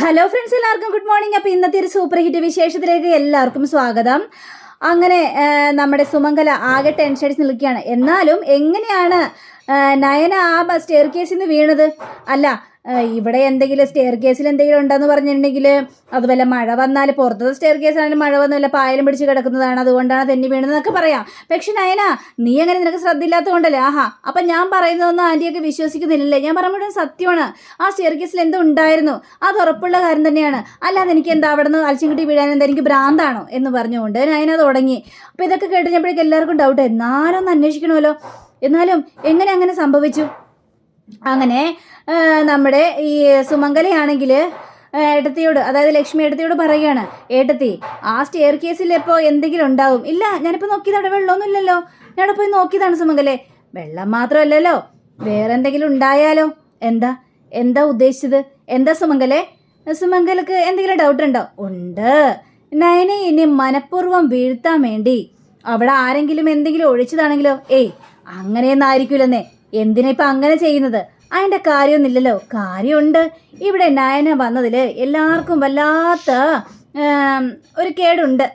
Hello friends എല്ലാവർക്കും good morning അപ്പോൾ ഇന്നത്തെ ഒരു സൂപ്പർ ഹിറ്റ് വിശേഷത്തിലേക്ക് എല്ലാവർക്കും സ്വാഗതം. അങ്ങനെ നമ്മുടെ സുമംഗല ആകെ ടെൻഷൻ അടിച്ച് നിൽക്കുകയാണ്. എന്നാലും എങ്ങനെയാണ് നയന ആ സ്റ്റെയർ കേസിൽ നിന്ന് വീണത്? അല്ല ഇവിടെ എന്തെങ്കിലും സ്റ്റെയർ കേസിൽ എന്തെങ്കിലും ഉണ്ടെന്ന് പറഞ്ഞിട്ടുണ്ടെങ്കിൽ അത് വല്ല മഴ വന്നാൽ പുറത്തത്തെ സ്റ്റെയർ കേസിലാണെങ്കിൽ മഴ വന്ന് വല്ല പായലും പിടിച്ച് കിടക്കുന്നതാണ്. അതുകൊണ്ടാണ് തെന്നി വീണതെന്നൊക്കെ പറയാം. പക്ഷെ നയന നീ അങ്ങനെ നിനക്ക് ശ്രദ്ധയില്ലാത്തതുകൊണ്ടല്ലേ? ആഹാ അപ്പം ഞാൻ പറയുന്നതൊന്നും ആന്റിയൊക്കെ വിശ്വസിക്കുന്നില്ലല്ലേ? ഞാൻ പറയുമ്പോഴും സത്യമാണ്. ആ സ്റ്റെയർ കേസിൽ എന്തോ ഉണ്ടായിരുന്നു? അത് ഉറപ്പുള്ള കാര്യം തന്നെയാണ്. അല്ലാതെ എനിക്ക് എന്താ അവിടെ നിന്ന് അലച്ചിൻകുട്ടി വീഴാൻ എന്താ എനിക്ക് ഭ്രാന്താണോ എന്ന് പറഞ്ഞുകൊണ്ട് നയന തുടങ്ങി അപ്പോൾ ഇതൊക്കെ കേട്ട് ഞാൻ എല്ലാവർക്കും ഡൗട്ട് എന്നാലും ഒന്ന് അന്വേഷിക്കണമല്ലോ. എന്നാലും എങ്ങനെ അങ്ങനെ സംഭവിച്ചു? അങ്ങനെ നമ്മുടെ ഈ സുമംഗലയാണെങ്കിൽ ഏട്ടത്തിയോട് അതായത് ലക്ഷ്മി ഏട്ടത്തിയോട് പറയുകയാണ് ഏട്ടത്തി ആ സ്റ്റെയർ കേസിൽ ഇപ്പോൾ എന്തെങ്കിലും ഉണ്ടാവും? ഇല്ല ഞാനിപ്പോൾ നോക്കിയത് അവിടെ വെള്ളമൊന്നും ഇല്ലല്ലോ ഞാനവിടെ പോയി നോക്കിയതാണ് സുമംഗലെ. വെള്ളം മാത്രമല്ലല്ലോ. വേറെ എന്തെങ്കിലും ഉണ്ടായാലോ? എന്താ? എന്താ ഉദ്ദേശിച്ചത്? എന്താ സുമംഗലെ? സുമംഗലക്ക് എന്തെങ്കിലും ഡൗട്ട് ഉണ്ടോ? ഉണ്ട്. നയനെ ഇനി മനഃപൂർവം വീഴ്ത്താൻ വേണ്ടി അവിടെ ആരെങ്കിലും എന്തെങ്കിലും ഒഴിച്ചതാണെങ്കിലോ? ഏയ് അങ്ങനെയൊന്നും ആയിരിക്കില്ലെന്നേ എന്തിനാ ഇപ്പം അങ്ങനെ ചെയ്യുന്നത്? അതിന്റെ കാര്യമൊന്നുമില്ലല്ലോ. കാര്യമുണ്ട്. ഇവിടെ നയന വന്നതിൽ എല്ലാവർക്കും വല്ലാത്ത ഒരു കേടുണ്ട്.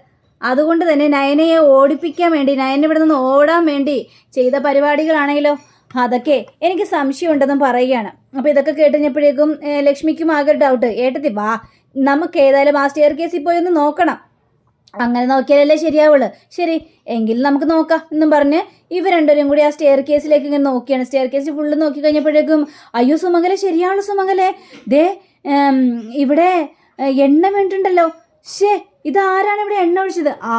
അതുകൊണ്ട് തന്നെ നയനയെ ഓടിപ്പിക്കാൻ വേണ്ടി നയന ഇവിടെ നിന്ന് ഓടാൻ വേണ്ടി ചെയ്ത പരിപാടികളാണെങ്കിലോ അതൊക്കെ എനിക്ക് സംശയമുണ്ടെന്നും പറയുകയാണ്. അപ്പോൾ ഇതൊക്കെ കേട്ടുകഴിഞ്ഞപ്പോഴേക്കും ലക്ഷ്മിക്കും ആകെ ഡൗട്ട് ഏട്ടത്തി വാ നമുക്ക് ഏതായാലും ആ സ്റ്റെയർ കേസിൽ പോയി ഒന്ന് നോക്കണം. അങ്ങനെ നോക്കിയാലല്ലേ ശരിയാവുള്ളൂ. ശരി എങ്കിൽ നമുക്ക് നോക്കാം എന്നും പറഞ്ഞ് ഇവർ രണ്ടുപേരും കൂടി ആ സ്റ്റെയർ കേസിലേക്ക് ഇങ്ങനെ നോക്കിയാണ്. സ്റ്റെയർ കേസ് ഫുള്ള് നോക്കി കഴിഞ്ഞപ്പോഴേക്കും അയ്യോ സുമംഗലെ ശരിയാണോ സുമംഗലെ. ദേ ഇവിടെ എണ്ണ വീണിട്ടുണ്ടല്ലോ. ഷേ ഇത് ആരാണ് ഇവിടെ എണ്ണ ഒഴിച്ചത്? ആ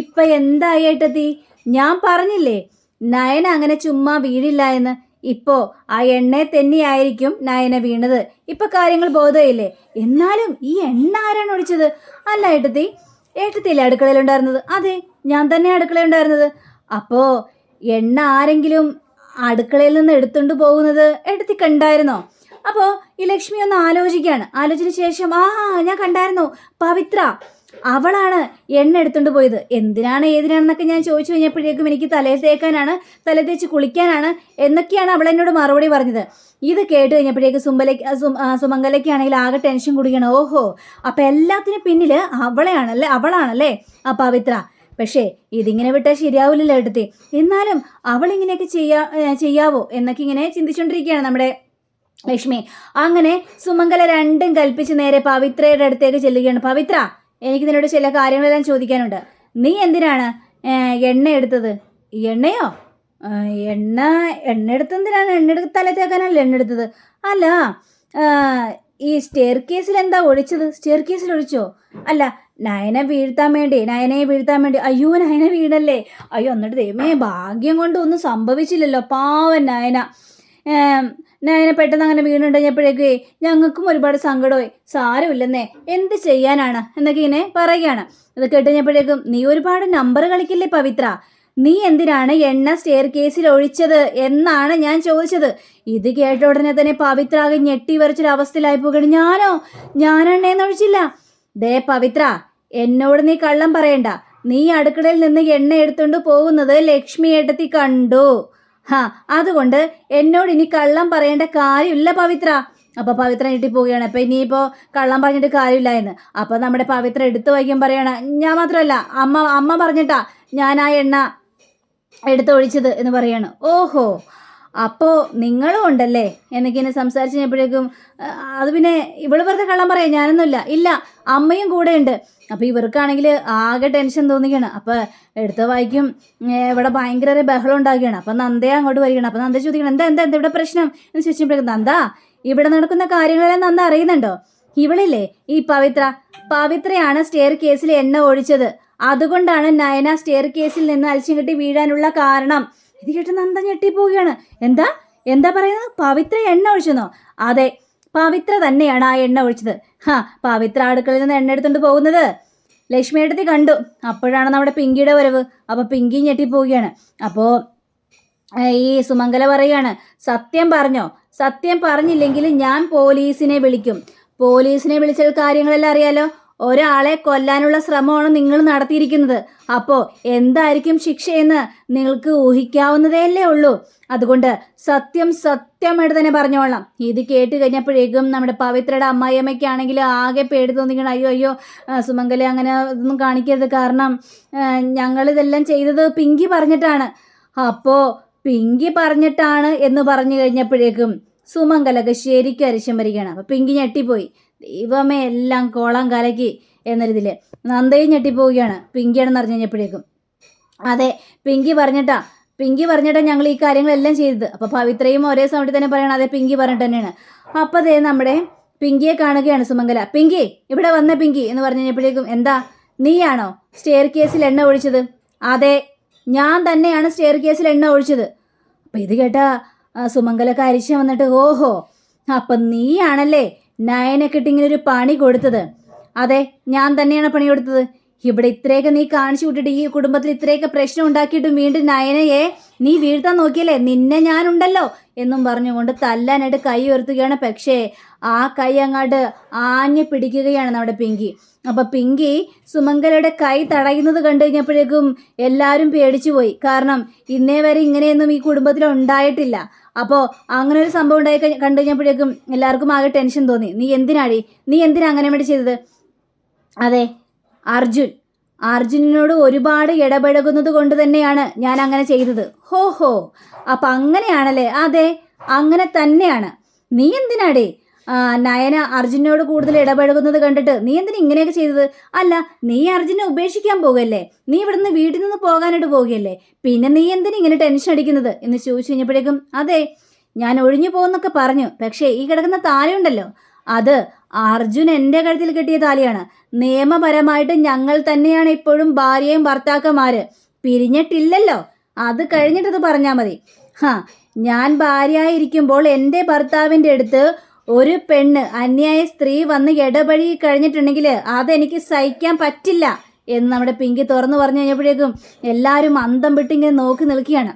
ഇപ്പം എന്തായി ഏട്ടത്തി? ഞാൻ പറഞ്ഞില്ലേ നയന അങ്ങനെ ചുമ്മാ വീഴില്ല എന്ന്. ഇപ്പോ ആ എണ്ണയെ തന്നെയായിരിക്കും നയന വീണത്. ഇപ്പൊ കാര്യങ്ങൾ ബോധമില്ലേ? എന്നാലും ഈ എണ്ണ ആരാണ് ഒഴിച്ചത്? അല്ല ഏട്ടത്തി ഏട്ടത്തിയില്ലേ അടുക്കളയിലുണ്ടായിരുന്നത്? അതെ ഞാൻ തന്നെ അടുക്കളയുണ്ടായിരുന്നത് അപ്പോ എണ്ണ ആരെങ്കിലും അടുക്കളയിൽ നിന്ന് എടുത്തുകൊണ്ട് പോകുന്നത് എടുത്തി കണ്ടായിരുന്നോ? അപ്പോൾ ഈ ലക്ഷ്മി ഒന്ന് ആലോചിക്കുകയാണ്. ആലോചിച്ചതിന് ശേഷം ആ ഞാൻ കണ്ടായിരുന്നു. പവിത്ര. അവളാണ് എണ്ണ എടുത്തുകൊണ്ട് പോയത്. എന്തിനാണ് ഏതിനാണെന്നൊക്കെ ഞാൻ ചോദിച്ചു കഴിഞ്ഞപ്പോഴേക്കും എനിക്ക് തലയിൽ തേക്കാനാണ് തല തേച്ച് കുളിക്കാനാണ് എന്നൊക്കെയാണ് അവൾ എന്നോട് മറുപടി പറഞ്ഞത്. ഇത് കേട്ട് കഴിഞ്ഞപ്പോഴേക്ക് സുമ്പലയ്ക്ക് സുമംഗലയ്ക്കാണെങ്കിൽ ആകെ ടെൻഷൻ കുടിക്കണം ഓഹോ അപ്പം എല്ലാത്തിനും പിന്നിൽ അവളെയാണല്ലേ അവളാണല്ലേ ആ പവിത്ര? പക്ഷേ ഇതിങ്ങനെ വിട്ടാൽ ശരിയാവില്ലല്ലോ എടുത്തി എന്നാലും അവളിങ്ങനെയൊക്കെ ചെയ്യാ ചെയ്യാവോ എന്നൊക്കെ ഇങ്ങനെ ചിന്തിച്ചുകൊണ്ടിരിക്കുകയാണ് നമ്മുടെ ലക്ഷ്മി. അങ്ങനെ സുമംഗല രണ്ടും കൽപ്പിച്ച് നേരെ പവിത്രയുടെ അടുത്തേക്ക് ചെല്ലുകയാണ്. പവിത്ര എനിക്ക് നിന്നോട് ചില കാര്യങ്ങളെല്ലാം ചോദിക്കാനുണ്ട്. നീ എന്തിനാണ് എണ്ണ എടുത്തത്? എണ്ണയോ? എണ്ണ എണ്ണ എടുത്തെന്തിനാണ്? എണ്ണ എടുത്ത് തല തേക്കാനല്ലേ എണ്ണ എടുത്തത്? അല്ല ഈ സ്റ്റെയർ കേസിൽ എന്താ ഒഴിച്ചത് സ്റ്റെയർ കേസിൽ ഒഴിച്ചോ അല്ല നയനെ വീഴ്ത്താൻ വേണ്ടി നയനയെ വീഴ്ത്താൻ വേണ്ടി. അയ്യോ നയന വീണല്ലേ? അയ്യോ എന്നിട്ട് ദൈവമേ ഭാഗ്യം കൊണ്ട് ഒന്നും സംഭവിച്ചില്ലല്ലോ. പാവൻ നയന. ഏം, നയന പെട്ടെന്ന് അങ്ങനെ വീണുണ്ടപ്പോഴേക്കേ ഞങ്ങൾക്കും ഒരുപാട് സങ്കടമായി. സാരമില്ലെന്നേ എന്ത് ചെയ്യാനാണ്? എന്നൊക്കെ ഇങ്ങനെ പറയുകയാണ്. അത് കേട്ടുകഴിഞ്ഞപ്പോഴേക്കും നീ ഒരുപാട് നമ്പർ കളിക്കില്ലേ പവിത്ര? നീ എന്തിനാണ് എണ്ണ സ്റ്റെയർ കേസിൽ ഒഴിച്ചത് എന്നാണ് ഞാൻ ചോദിച്ചത്. ഇത് കേട്ട ഉടനെ തന്നെ പവിത്ര ആകെ ഞെട്ടി വരച്ചൊരവസ്ഥയിലായി പോകണം ഞാനോ? ഞാൻ എണ്ണയെന്ന് ഒഴിച്ചില്ല. ദേ പവിത്ര എന്നോട് നീ കള്ളം പറയണ്ട. നീ അടുക്കളയിൽ നിന്ന് എണ്ണ എടുത്തുകൊണ്ട് പോകുന്നത് ലക്ഷ്മി ഏട്ടത്തി കണ്ടു. ഹാ അതുകൊണ്ട് എന്നോട് ഇനി കള്ളം പറയേണ്ട കാര്യമില്ല പവിത്ര. അപ്പൊ പവിത്ര ഞെട്ടി പോവുകയാണ്. അപ്പൊ ഇനിയിപ്പോ കള്ളം പറഞ്ഞിട്ട് കാര്യമില്ല എന്ന്. അപ്പൊ നമ്മുടെ പവിത്ര എടുത്തു വയ്ക്കാൻ പറയണ. ഞാൻ മാത്രമല്ല അമ്മ അമ്മ പറഞ്ഞിട്ടാ ഞാൻ ആ എണ്ണ എടുത്തൊഴിച്ചത് എന്ന് പറയാണ്. ഓഹോ. അപ്പോൾ നിങ്ങളും ഉണ്ടല്ലേ? എന്നൊക്കെ സംസാരിച്ച് കഴിഞ്ഞപ്പോഴേക്കും അത് പിന്നെ ഇവൾ വെറുതെ കള്ളം പറയാം ഞാനൊന്നുമില്ല. ഇല്ല അമ്മയും കൂടെ ഉണ്ട്. അപ്പോൾ ഇവർക്കാണെങ്കിൽ ആകെ ടെൻഷൻ തോന്നിക്കുകയാണ് അപ്പോൾ എടുത്ത വായിക്കും ഇവിടെ ഭയങ്കര ബഹളം ഉണ്ടാക്കുകയാണ് അപ്പോൾ നന്ദയെ അങ്ങോട്ട് വരികയാണ്. അപ്പോൾ നന്ദ ചോദിക്കണം എന്താ എന്താ എന്താ ഇവിടെ പ്രശ്നം? എന്ന് ചോദിച്ചപ്പോഴേക്കും നന്ദ ഇവിടെ നടക്കുന്ന കാര്യങ്ങളെല്ലാം നന്ദ അറിയുന്നുണ്ടോ? ഇവളില്ലേ ഈ പവിത്ര പവിത്രയാണ് സ്റ്റെയർ കേസിൽ എണ്ണ ഒഴിച്ചത്. അതുകൊണ്ടാണ് നയന സ്റ്റെയർ കേസിൽ നിന്ന് അലച്ചും കെട്ടി വീഴാനുള്ള കാരണം. ഇത് കേട്ട് നന്ദ ഞെട്ടിപ്പോവുകയാണ്. എന്താ? എന്താ പറയുന്നത്? പവിത്ര എണ്ണ ഒഴിച്ചെന്നോ? അതെ പവിത്ര തന്നെയാണ് ആ എണ്ണ ഒഴിച്ചത്. ഹാ പവിത്ര അടുക്കളയിൽ നിന്ന് എണ്ണ എടുത്തുകൊണ്ട് പോകുന്നത്. ലക്ഷ്മി ഏട്ടത്തി കണ്ടു. അപ്പോഴാണ് നമ്മുടെ പിങ്കിയുടെ വരവ്. അപ്പോൾ പിങ്കി ഞെട്ടിപ്പോവുകയാണ്. അപ്പോൾ ഈ സുമംഗല പറയാണ് സത്യം പറഞ്ഞോ? സത്യം പറഞ്ഞില്ലെങ്കിൽ ഞാൻ പോലീസിനെ വിളിക്കും. പോലീസിനെ വിളിച്ചാൽ കാര്യങ്ങളെല്ലാം അറിയാലോ? ഒരാളെ കൊല്ലാനുള്ള ശ്രമമാണ് നിങ്ങൾ നടത്തിയിരിക്കുന്നത്. അപ്പോൾ എന്തായിരിക്കും ശിക്ഷയെന്ന് നിങ്ങൾക്ക് ഊഹിക്കാവുന്നതേ ഉള്ളൂ. അതുകൊണ്ട് സത്യം സത്യമായിട്ട് തന്നെ പറഞ്ഞോളാം. ഇത് കേട്ട് കഴിഞ്ഞപ്പോഴേക്കും നമ്മുടെ പവിത്രയുടെ അമ്മായിയമ്മയ്ക്കാണെങ്കിൽ ആകെ പേടി തോന്നിക്കണം അയ്യോ അയ്യോ സുമംഗല അങ്ങനെ ഇതൊന്നും കാണിക്കരുത്. കാരണം ഞങ്ങളിതെല്ലാം ചെയ്തത് പിങ്കി പറഞ്ഞിട്ടാണ്. അപ്പോൾ പിങ്കി പറഞ്ഞിട്ടാണ് എന്ന് പറഞ്ഞു കഴിഞ്ഞപ്പോഴേക്കും സുമംഗലൊക്കെ ശരിക്കും അരിശം വരികയാണ്. അപ്പോൾ പിങ്കി ഞെട്ടിപ്പോയി. ദൈവമേ എല്ലാം കോളം കലക്കി എന്നൊരിതിൽ നന്ദയും ഞെട്ടിപ്പോവുകയാണ് പിങ്കിയാണെന്ന് അറിഞ്ഞു കഴിഞ്ഞപ്പോഴേക്കും. അതെ പിങ്കി പറഞ്ഞിട്ടാ പിങ്കി പറഞ്ഞിട്ടാ ഞങ്ങൾ ഈ കാര്യങ്ങളെല്ലാം ചെയ്തത്. അപ്പോൾ പവിത്രയും ഒരേ സമയത്ത് തന്നെ പറയണം അതെ പിങ്കി പറഞ്ഞിട്ട് തന്നെയാണ്. അപ്പോൾ അതേ നമ്മുടെ പിങ്കിയെ കാണുകയാണ് സുമംഗല. പിങ്കി ഇവിടെ വന്ന പിങ്കി എന്ന് പറഞ്ഞു കഴിഞ്ഞപ്പോഴേക്കും എന്താ നീയാണോ സ്റ്റെയർ കേസിൽ എണ്ണ ഒഴിച്ചത്? അതെ ഞാൻ തന്നെയാണ് സ്റ്റെയർ കേസിൽ എണ്ണ ഒഴിച്ചത്. അപ്പം ഇത് കേട്ടാ സുമംഗല കരിശ വന്നിട്ട് ഓഹോ അപ്പം നീയാണല്ലേ നയനക്കിട്ട് ഇങ്ങനെ ഒരു പണി കൊടുത്തത്. അതെ ഞാൻ തന്നെയാണ് പണി കൊടുത്തത്. ഇവിടെ ഇത്രയൊക്കെ നീ കാണിച്ചു വിട്ടിട്ട് ഈ കുടുംബത്തിൽ ഇത്രയൊക്കെ പ്രശ്നം ഉണ്ടാക്കിയിട്ടും വീണ്ടും നയനയെ നീ വീഴ്ത്താൻ നോക്കിയല്ലേ? നിന്നെ ഞാനുണ്ടല്ലോ എന്നും പറഞ്ഞുകൊണ്ട് തല്ലാനായിട്ട് കൈ ഉയർത്തുകയാണ്. പക്ഷേ ആ കൈ അങ്ങോട്ട് ആഞ്ഞു പിടിക്കുകയാണ് നമ്മുടെ പിങ്കി. അപ്പൊ പിങ്കി സുമംഗലയുടെ കൈ തടയുന്നത് കണ്ടു കഴിഞ്ഞപ്പോഴേക്കും എല്ലാവരും പേടിച്ചു പോയി കാരണം ഇന്നേ വരെ ഇങ്ങനെയൊന്നും ഈ കുടുംബത്തിൽ ഉണ്ടായിട്ടില്ല. അപ്പോൾ അങ്ങനെ ഒരു സംഭവം ഉണ്ടായി കണ്ടു കഴിഞ്ഞപ്പോഴേക്കും എല്ലാവർക്കും ആകെ ടെൻഷൻ തോന്നി. നീ എന്തിനാടി? നീ എന്തിനാ അങ്ങനെ വേണ്ടി ചെയ്തത്? അതെ അർജുൻ. അർജുനോട് ഒരുപാട് ഇടപഴകുന്നത് കൊണ്ട് തന്നെയാണ് ഞാൻ അങ്ങനെ ചെയ്തത്. ഹോ ഹോ. അപ്പം അങ്ങനെയാണല്ലേ? അതെ അങ്ങനെ തന്നെയാണ്. നീ എന്തിനാടേ? നയന അർജുനോട് കൂടുതൽ ഇടപഴകുന്നത് കണ്ടിട്ട് നീ എന്തിനാ ഇങ്ങനെയൊക്കെ ചെയ്തത്? അല്ല നീ അർജുനെ ഉപേക്ഷിക്കാൻ പോകുകയല്ലേ? നീ ഇവിടുന്ന് വീട്ടിൽ നിന്ന് പോകാനായിട്ട് പോകുകയല്ലേ? പിന്നെ നീ എന്തിനാ ഇങ്ങനെ ടെൻഷൻ അടിക്കുന്നത്? എന്ന് ചോദിച്ചു കഴിഞ്ഞപ്പോഴേക്കും അതെ ഞാൻ ഒഴിഞ്ഞു പോകുന്നൊക്കെ പറഞ്ഞു. പക്ഷേ ഈ കിടക്കുന്ന താലയുണ്ടല്ലോ. അത് അർജുൻ എന്റെ കഴുത്തിൽ കെട്ടിയ താലിയാണ്. നിയമപരമായിട്ട് ഞങ്ങൾ തന്നെയാണ് ഇപ്പോഴും ഭാര്യയും ഭർത്താക്കന്മാര്. പിരിഞ്ഞിട്ടില്ലല്ലോ. അത് കഴിഞ്ഞിട്ടത് പറഞ്ഞാൽ മതി. ഹാ ഞാൻ ഭാര്യയായിരിക്കുമ്പോൾ എന്റെ ഭർത്താവിന്റെ അടുത്ത് ഒരു പെണ്ണ് അന്യായ സ്ത്രീ വന്ന് ഇടപഴകി കഴിഞ്ഞിട്ടുണ്ടെങ്കിൽ അതെനിക്ക് സഹിക്കാൻ പറ്റില്ല എന്ന് നമ്മുടെ പിങ്കി തുറന്നു പറഞ്ഞു കഴിഞ്ഞപ്പോഴേക്കും എല്ലാവരും അന്തം വിട്ടിങ്ങനെ നോക്കി നിൽക്കുകയാണ്.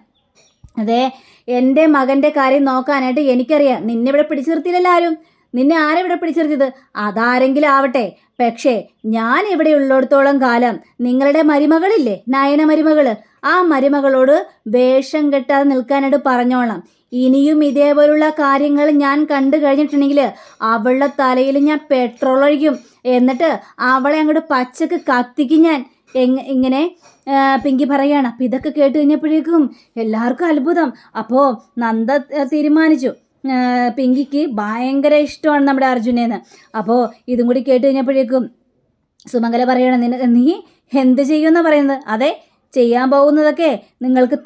അതെ എന്റെ മകന്റെ കാര്യം നോക്കാനായിട്ട് എനിക്കറിയാം. നിന്നെ ഇവിടെ പിടിച്ചു നിർത്തിയില്ലല്ലോ ആരും നിന്നെ ആരെവിടെ ഇവിടെ പിടിച്ചു നിർത്തിയത്? അതാരെങ്കിലും ആവട്ടെ. പക്ഷേ ഞാൻ ഇവിടെ ഉള്ളിടത്തോളം കാലം നിങ്ങളുടെ മരുമകളില്ലേ? നയന മരുമകൾ. ആ മരുമകളോട് വേഷം കെട്ടാതെ നിൽക്കാനായിട്ട് പറഞ്ഞോളാം. ഇനിയും ഇതേപോലുള്ള കാര്യങ്ങൾ ഞാൻ കണ്ടു കഴിഞ്ഞിട്ടുണ്ടെങ്കിൽ അവളുടെ തലയിൽ ഞാൻ പെട്രോൾ ഒഴിക്കും. എന്നിട്ട് അവളെ അങ്ങോട്ട് പച്ചക്ക് കത്തിക്കും ഞാൻ. ഇങ്ങനെ പിങ്കി പറയാണ്. അപ്പം ഇതൊക്കെ കേട്ട് കഴിഞ്ഞപ്പോഴേക്കും എല്ലാവർക്കും അത്ഭുതം. അപ്പോൾ നന്ദ തീരുമാനിച്ചു. പിങ്കിക്ക് ഭയങ്കര ഇഷ്ടമാണ് നമ്മുടെ അർജുനേന്ന്. അപ്പോൾ ഇതും കൂടി കേട്ട് കഴിഞ്ഞപ്പോഴേക്കും സുമംഗല പറയണം നീ എന്ത് ചെയ്യുമെന്നാണ് പറയുന്നത്? അതെ ചെയ്യാൻ പോകുന്നതൊക്കെ നിങ്ങൾക്ക്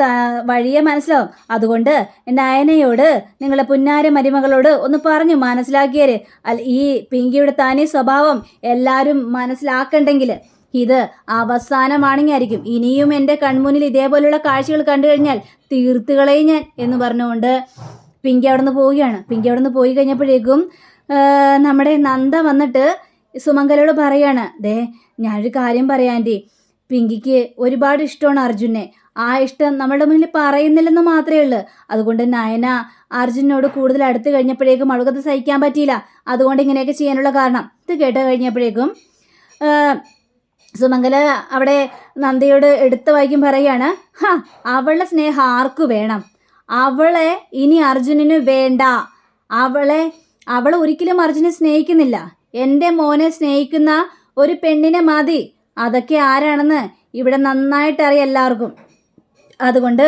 വഴിയെ മനസ്സിലാവും. അതുകൊണ്ട് എന്റെ അയനയോട് നിങ്ങളെ പുന്നാര മരുമകളോട് ഒന്ന് പറഞ്ഞു മനസ്സിലാക്കിയര്. ഈ പിങ്കിയുടെ തനി സ്വഭാവം എല്ലാവരും മനസ്സിലാക്കണ്ടെങ്കിൽ ഇത് അവസാനമാണെങ്കിൽ ഇനിയും എന്റെ കൺമുന്നിൽ ഇതേപോലെയുള്ള കാഴ്ചകൾ കണ്ടു കഴിഞ്ഞാൽ തീർത്തുകളയും ഞാൻ എന്ന് പറഞ്ഞുകൊണ്ട് പിങ്കി അവിടെ നിന്ന് പോവുകയാണ്. പിങ്കി അവിടെ നിന്ന് പോയി കഴിഞ്ഞപ്പോഴേക്കും നമ്മുടെ നന്ദ വന്നിട്ട് സുമംഗലോട് പറയാണ് ദേ ഞാനൊരു കാര്യം പറയാം ആന്റി. പിങ്കിക്ക് ഒരുപാട് ഇഷ്ടമാണ് അർജുനെ. ആ ഇഷ്ടം നമ്മുടെ മുന്നിൽ പറയുന്നില്ലെന്ന് മാത്രമേ ഉള്ളൂ. അതുകൊണ്ട് നയന അർജുനോട് കൂടുതൽ അടുത്ത് കഴിഞ്ഞപ്പോഴേക്കും അവൾക്കത് സഹിക്കാൻ പറ്റിയില്ല. അതുകൊണ്ട് ഇങ്ങനെയൊക്കെ ചെയ്യാനുള്ള കാരണം. ഇത് കേട്ട് കഴിഞ്ഞപ്പോഴേക്കും സുമംഗല അവിടെ നന്ദിയോട് എടുത്ത വായിക്കും പറയാണ് ഹാ അവളുടെ സ്നേഹം ആർക്കു വേണം? അവളെ ഇനി അർജുനന് വേണ്ട. അവളെ അവളെ ഒരിക്കലും അർജുനെ സ്നേഹിക്കുന്നില്ല. എന്റെ മോനെ സ്നേഹിക്കുന്ന ഒരു പെണ്ണിനെ മതി. അതൊക്കെ ആരാണെന്ന് ഇവിടെ നന്നായിട്ട് അറിയാം എല്ലാവർക്കും. അതുകൊണ്ട്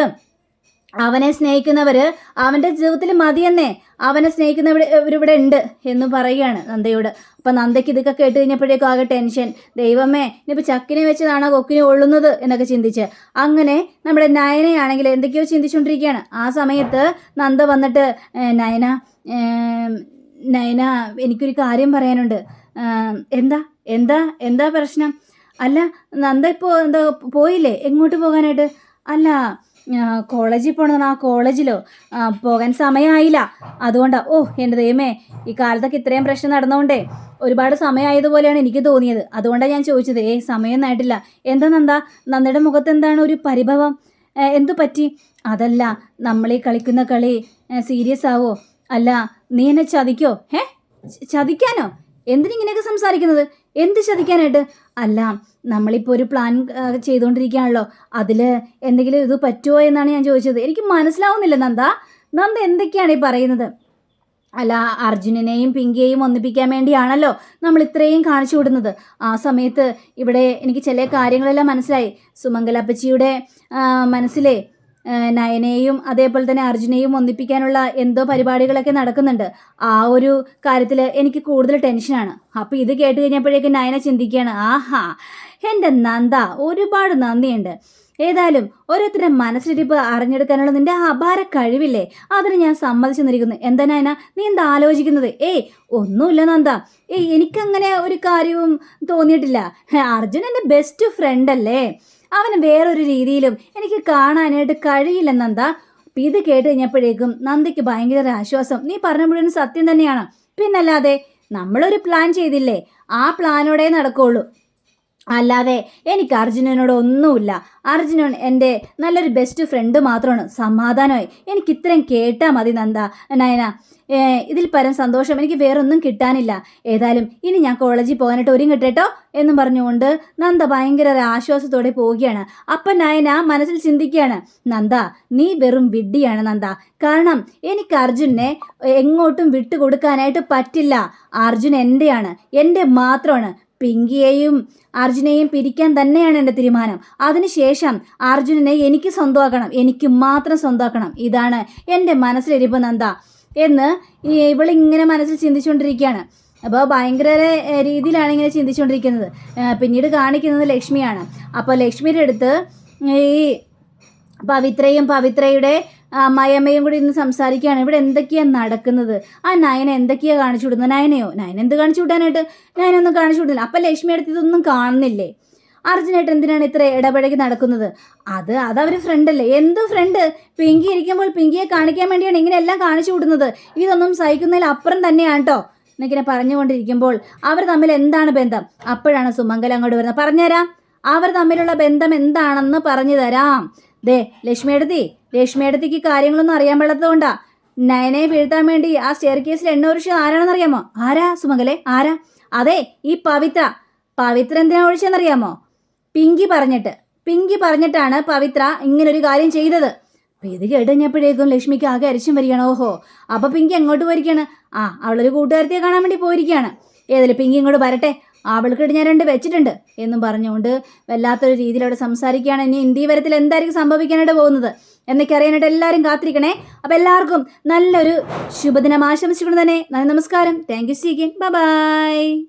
അവനെ സ്നേഹിക്കുന്നവർ അവന്റെ ജീവിതത്തിൽ മതിയെന്നേ അവനെ സ്നേഹിക്കുന്നവർ ഇവരിവിടെ ഉണ്ട് എന്ന് പറയുകയാണ് നന്ദയോട്. അപ്പം നന്ദയ്ക്ക് ഇതൊക്കെ കേട്ട് കഴിഞ്ഞപ്പോഴേക്കും ആകെ ടെൻഷൻ. ദൈവമേ ഇനിയിപ്പോൾ ചക്കിനെ വെച്ചതാണോ കൊക്കിനെ ഒള്ളുന്നത് എന്നൊക്കെ ചിന്തിച്ച്. അങ്ങനെ നമ്മുടെ നയനയാണെങ്കിൽ എന്തൊക്കെയോ ചിന്തിച്ചുകൊണ്ടിരിക്കുകയാണ്. ആ സമയത്ത് നന്ദ വന്നിട്ട് "ഏ, നയന നയന എനിക്കൊരു കാര്യം പറയാനുണ്ട്. എന്താ എന്താ എന്താ പ്രശ്നം? അല്ല നന്ദ ഇപ്പോൾ എന്താ പോയില്ലേ? എങ്ങോട്ട് പോകാനായിട്ട്? അല്ല കോളേജിൽ പോകണമെന്ന് ആ കോളേജിലോ? പോകാൻ സമയമായില്ല അതുകൊണ്ടാണ് ഓ എന്റെ ദൈവമേ ഈ കാലത്തൊക്കെ ഇത്രയും പ്രശ്നം നടന്നുകൊണ്ടേ ഒരുപാട് സമയമായതുപോലെയാണ് എനിക്ക് തോന്നിയത്. അതുകൊണ്ടാണ് ഞാൻ ചോദിച്ചത് ഏ സമയമൊന്നും ആയിട്ടില്ല. എന്താ നന്ദ? നന്ദയുടെ മുഖത്ത് എന്താണ് ഒരു പരിഭവം? എന്തു പറ്റി? അതല്ല നമ്മൾ ഈ കളിക്കുന്ന കളി സീരിയസ് ആവോ? അല്ല നീ എന്നെ ചതിക്കോ? ഏ ചതിക്കാനോ? എന്തിനിങ്ങനെയൊക്കെ സംസാരിക്കുന്നത്? എന്ത് ചതിക്കാനായിട്ട് അല്ല നമ്മളിപ്പോൾ ഒരു പ്ലാൻ ചെയ്തുകൊണ്ടിരിക്കുകയാണല്ലോ അതിൽ എന്തെങ്കിലും ഇത് പറ്റുമോ എന്നാണ് ഞാൻ ചോദിച്ചത്. എനിക്ക് മനസ്സിലാവുന്നില്ല നന്ദ. നന്ദ എന്തൊക്കെയാണ് ഈ പറയുന്നത്? അല്ല അർജുനനെയും പിങ്കിയെയും ഒന്നിപ്പിക്കാൻ വേണ്ടിയാണല്ലോ നമ്മൾ ഇത്രയും കാണിച്ചു വിടുന്നത്. ആ സമയത്ത് ഇവിടെ എനിക്ക് ചില കാര്യങ്ങളെല്ലാം മനസ്സിലായി. സുമംഗലപ്പച്ചിയുടെ മനസ്സിലെ ആ, നയനെയും അതേപോലെ തന്നെ അർജുനെയും ഒന്നിപ്പിക്കാനുള്ള എന്തോ പരിപാടികളൊക്കെ നടക്കുന്നുണ്ട്. ആ ഒരു കാര്യത്തിൽ എനിക്ക് കൂടുതൽ ടെൻഷനാണ് അപ്പോൾ ഇത് കേട്ട് കഴിഞ്ഞപ്പോഴേക്കും നയന ചിന്തിക്കുകയാണ് ആഹാ എന്റെ നന്ദ ഒരുപാട് നന്ദിയുണ്ട്. ഏതായാലും ഓരോരുത്തരുടെ മനസ്സിലിരിപ്പ് അറിഞ്ഞെടുക്കാനുള്ള നിന്റെ അപാര കഴിവില്ലേ? അതിന് ഞാൻ സമ്മതിച്ചു നിന്നിരിക്കുന്നു എന്താ നയന നീ എന്താ ആലോചിക്കുന്നത്? ഏയ് ഒന്നുമില്ല നന്ദ. ഏയ് എനിക്കങ്ങനെ ഒരു കാര്യവും തോന്നിയിട്ടില്ല. അർജുൻ എന്റെ ബെസ്റ്റ് ഫ്രണ്ട് അല്ലേ? അവന് വേറൊരു രീതിയിലും എനിക്ക് കാണാനായിട്ട് കഴിയില്ല നന്ദ ഇത് കേട്ട് കഴിഞ്ഞപ്പോഴേക്കും നന്ദയ്ക്ക് ഭയങ്കര ആശ്വാസം. നീ പറഞ്ഞ മുഴുവൻ സത്യം തന്നെയാണ്. പിന്നല്ലാതെ നമ്മളൊരു പ്ലാൻ ചെയ്തില്ലേ? ആ പ്ലാനോടെ നടക്കുള്ളൂ. അല്ലാതെ എനിക്ക് അർജുനനോട് ഒന്നുമില്ല. അർജുനൻ എന്റെ നല്ലൊരു ബെസ്റ്റ് ഫ്രണ്ട് മാത്രമാണ്. സമാധാനമായി. എനിക്ക് ഇത്രയും കേട്ടാൽ മതി നന്ദ നയന. ഇതിൽ പരം സന്തോഷം എനിക്ക് വേറൊന്നും കിട്ടാനില്ല. ഏതായാലും ഇനി ഞാൻ കോളേജിൽ പോകാനായിട്ട് ഒരുങ്ങട്ടെട്ടോ എന്നും പറഞ്ഞുകൊണ്ട് നന്ദ ഭയങ്കര ആശ്വാസത്തോടെ പോവുകയാണ്. അപ്പം നയന മനസ്സിൽ ചിന്തിക്കുകയാണ് നന്ദ നീ വെറും വിഡ്ഡിയാണ് നന്ദ. കാരണം എനിക്ക് അർജുനെ എങ്ങോട്ടും വിട്ടുകൊടുക്കാനായിട്ട് പറ്റില്ല. അർജുൻ എന്റെയാണ് എന്റെ മാത്രമാണ്. പിങ്കിയെയും അർജുനെയും പിരിക്കാൻ തന്നെയാണ് എന്റെ തീരുമാനം. അതിനുശേഷം അർജുനനെ എനിക്ക് സ്വന്തമാക്കണം. എനിക്ക് മാത്രം സ്വന്തമാക്കണം. ഇതാണ് എന്റെ മനസ്സിലിരിപ്പ് നന്ദ എന്ന് ഇവളിങ്ങനെ മനസ്സിൽ ചിന്തിച്ചുകൊണ്ടിരിക്കുകയാണ്. അപ്പോൾ ഭയങ്കര രീതിയിലാണ് ഇങ്ങനെ ചിന്തിച്ചുകൊണ്ടിരിക്കുന്നത്. പിന്നീട് കാണിക്കുന്നത് ലക്ഷ്മിയാണ്. അപ്പോൾ ലക്ഷ്മിയുടെ അടുത്ത് ഈ പവിത്രയും പവിത്രയുടെ അമ്മായിയമ്മയും കൂടി ഇന്ന് സംസാരിക്കുകയാണ്. ഇവിടെ എന്തൊക്കെയാണ് നടക്കുന്നത്? ആ നയന എന്തൊക്കെയാണ് കാണിച്ചു വിടുന്നത്? നയനയോ? നയന എന്ത് കാണിച്ചു വിടാനായിട്ട്? നയനൊന്നും കാണിച്ചു വിടുന്നില്ല അപ്പം ലക്ഷ്മി അടുത്ത് ഇതൊന്നും കാണുന്നില്ലേ? അർജുനായിട്ട് എന്തിനാണ് ഇത്ര ഇടപഴകി നടക്കുന്നത്? അത് അതവർ ഫ്രണ്ടല്ലേ എന്ത് ഫ്രണ്ട് പിങ്കി ഇരിക്കുമ്പോൾ പിങ്കിയെ കാണിക്കാൻ വേണ്ടിയാണ് ഇങ്ങനെയെല്ലാം കാണിച്ചു വിടുന്നത്. ഇതൊന്നും സഹിക്കുന്നതിൽ അപ്പുറം തന്നെയാണ് കേട്ടോ എന്നിങ്ങനെ പറഞ്ഞുകൊണ്ടിരിക്കുമ്പോൾ അവർ തമ്മിൽ എന്താണ് ബന്ധം? അപ്പോഴാണ് സുമംഗല അങ്ങോട്ട് വരുന്നത്. പറഞ്ഞുതരാം. അവർ തമ്മിലുള്ള ബന്ധം എന്താണെന്ന് പറഞ്ഞു തരാം. ദേ ലക്ഷ്മിയെടുത്തി ലക്ഷ്മിയെടുത്തിക്ക് കാര്യങ്ങളൊന്നും അറിയാൻ പാടാത്തതുകൊണ്ടാ നയനെ വീഴ്ത്താൻ വേണ്ടി ആ സ്റ്റെയർ കേസിൽ എണ്ണ ഒഴിച്ചത് ആരാണെന്ന് അറിയാമോ ആരാ? സുമംഗലെ ആരാ? അതെ ഈ പവിത്ര. പവിത്ര എന്തിനാ ഒഴിച്ചെന്നറിയാമോ പിങ്കി പറഞ്ഞിട്ട്. പിങ്കി പറഞ്ഞിട്ടാണ് പവിത്ര ഇങ്ങനൊരു കാര്യം ചെയ്തത്. അപ്പൊ ഇത് കേട്ട് കഴിഞ്ഞപ്പോഴേക്കും ലക്ഷ്മിക്ക് ആകെ അരിച്ചും വരികയാണ്. ഓഹോ അപ്പൊ പിങ്കി എങ്ങോട്ട് പോയിരിക്കുകയാണ് ആ അവളൊരു കൂട്ടുകാരത്തിയെ കാണാൻ വേണ്ടി പോയിരിക്കുകയാണ് ഏതിൽ പിങ്കി ഇങ്ങോട്ട് വരട്ടെ. അവൾക്കിട്ട് ഞാൻ രണ്ട് വെച്ചിട്ടുണ്ട് എന്നും പറഞ്ഞുകൊണ്ട് വല്ലാത്തൊരു രീതിയിൽ അവിടെ സംസാരിക്കുകയാണ്. ഇനി ഇന്ത്യ വരത്തിൽ എന്തായിരിക്കും സംഭവിക്കാനായിട്ട് പോകുന്നത്? എന്നൊക്കെ അറിയാനായിട്ട് എല്ലാവരും കാത്തിരിക്കണേ. അപ്പം എല്ലാവർക്കും നല്ലൊരു ശുഭദിനം ആശംസിക്കണം തന്നെ നന്ദി നമസ്കാരം. Thank you സീഗൻ by